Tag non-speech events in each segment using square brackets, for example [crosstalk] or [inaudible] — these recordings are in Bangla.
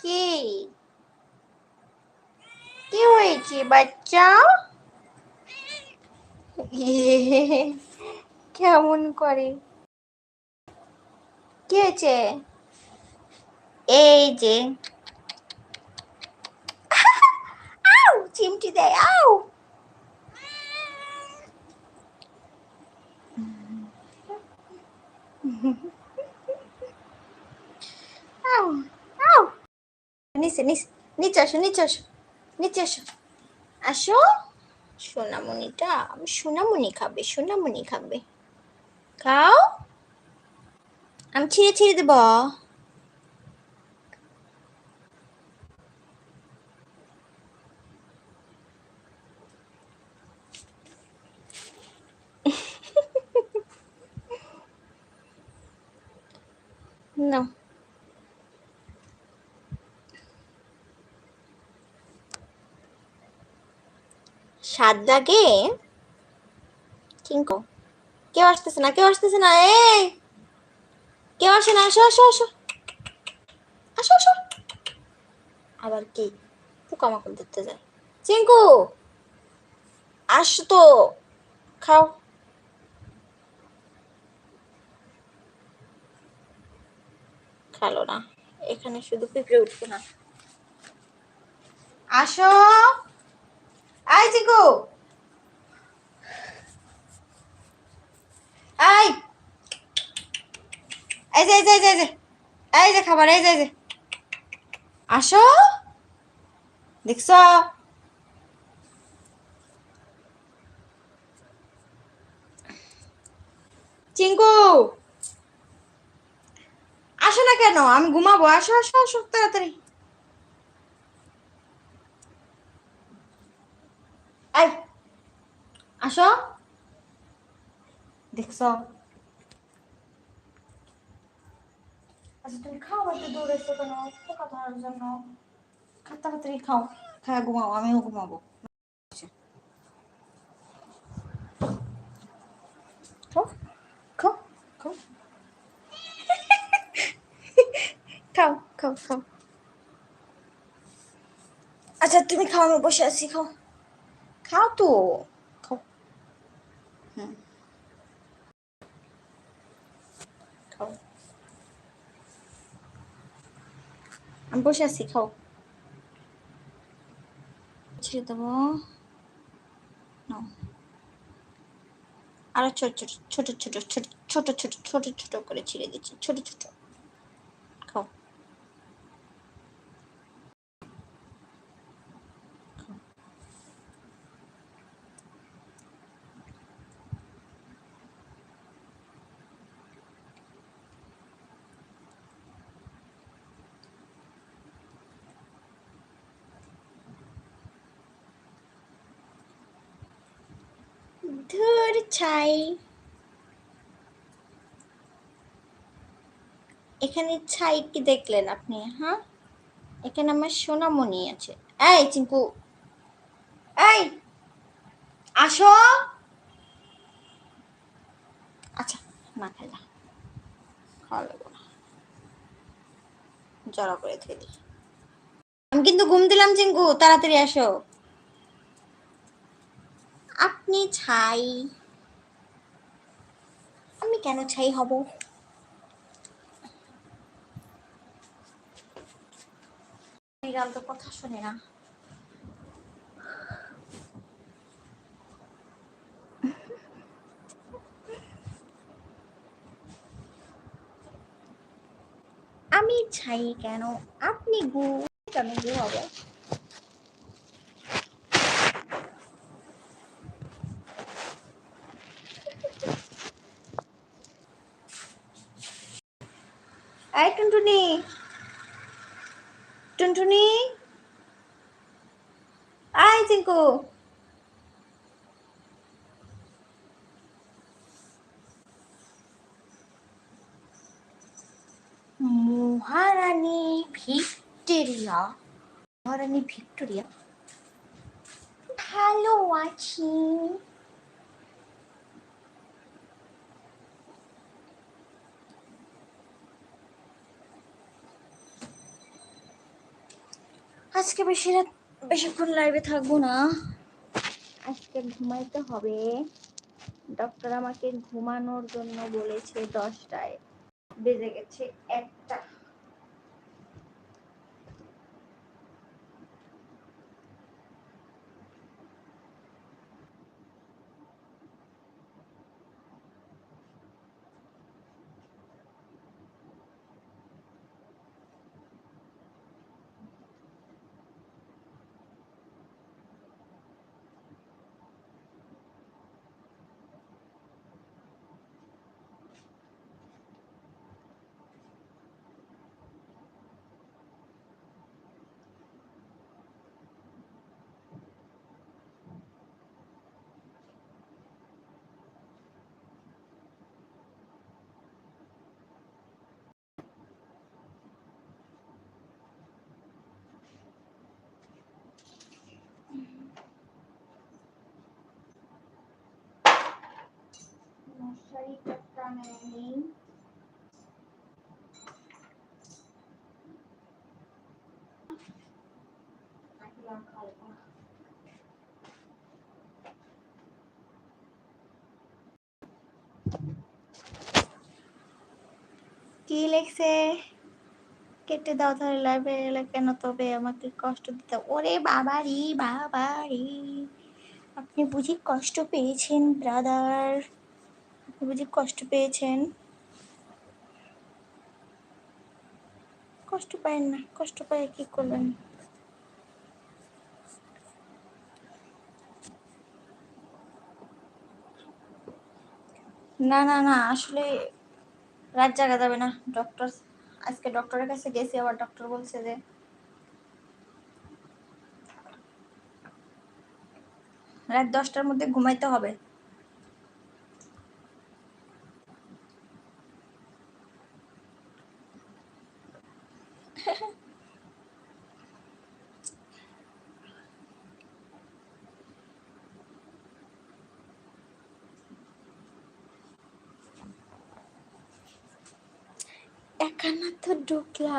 কি? কি হয়েছে বাচ্চা [laughs] কেমন করে? কি হয়েছে? এই যে। [laughs] আউ, চিমটি দেয় আউ আউ [laughs] আউ নিচে নিচে নিচে আসো নিচে আসো নিচে আসো। আসো। সোনামণিটা, আমি সোনামণি খাবে সোনামণি খাবে। খাও। আমি ছিঁড়ে ছিঁড়ে দেব না লাগে কেউ আসতেছে না, কেউ আসতেছে না, এই! কেউ আসে না, আসো আসো আসো। আসো আসো। আবার কি? ধরতে যায় চিঙ্কু তো, খাও। খালো না, এখানে শুধু পিঁপড়ে উঠছে না। আসো। I Chiku. আই এই যে এই যে এই যে। এই যে খাবার, এই যে এই যে। আসো। দেখছ? চিঙ্কু। আসো না কেন? আমি ঘুমাবো। আসো আসো আসো, তাড়াতাড়ি আই আসো। দেখছ? আচ্ছা তুমি খাও, একটু এসো কেন? পোকা ধরার খাও খায় ঘুমাও, আমিও ঘুমাবো। [laughs] খাও খাও খাও। আচ্ছা তুমি খাও, আমি বসে আছি, খাও। খাও তো। আমি বসে আছি, খাও। ছেড়ে দেবো। আরও ছোট ছোট ছোট ছোট ছোট ছোট ছোট ছোট ছোট করে ছিঁড়ে দিচ্ছি, ছোট ছোট খাও ধুর ছাই। এখানে ছাই কি দেখলেন আপনি হ্যাঁ? এখানে আমার সোনামণি আছে। এই চিঙ্কু, এই, আসো। আচ্ছা না খেলা খাওয়া জড়া করে থেলি আমি কিন্তু ঘুম দিলাম চিঙ্কু, তাড়াতাড়ি আসো। আপনি ছাই। আমি কেন ছাই হব? তো কথা শোনে না। আমি ছাই কেন? আপনি গু, কেন গু হবে? চিঙ্কু মহারানী ভিক্টোরিয়া মহারানী ভিক্টোরিয়া ভালো আছি। আজকে বেশি রাত বেশিক্ষণ লাইভে থাকব না। আজকে ঘুমাইতে হবে। ডক্টর আমাকে ঘুমানোর জন্য বলেছে দশটায়। বেজে গেছে একটা। কি লেখছে? কেটে দাও তাহলে লাইভে এলে কেন? তবে আমাকে কষ্ট দিতে ওরে বাবারি বাবারি। আপনি বুঝি কষ্ট পেয়েছেন ব্রাদার বুঝি কষ্ট পেয়েছেন। কষ্ট পায়েন না, কষ্ট পায়ে কি করবেন? না না না, আসলে রাত জাগা যাবে না ডক্টর আজকে ডক্টরের কাছে গেছি, আবার ডক্টর বলছে যে রাত দশটার মধ্যে ঘুমাইতে হবে। একানা তো ঢুকলা।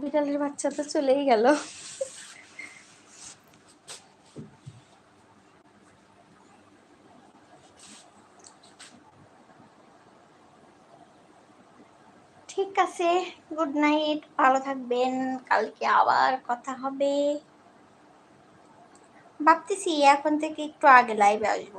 বিড়ালের বাচ্চা তো চলেই গেল। ঠিক আছে গুড নাইট ভালো থাকবেন, কালকে আবার কথা হবে। ভাবতেছি এখন থেকে একটু আগে লাইভে আসব।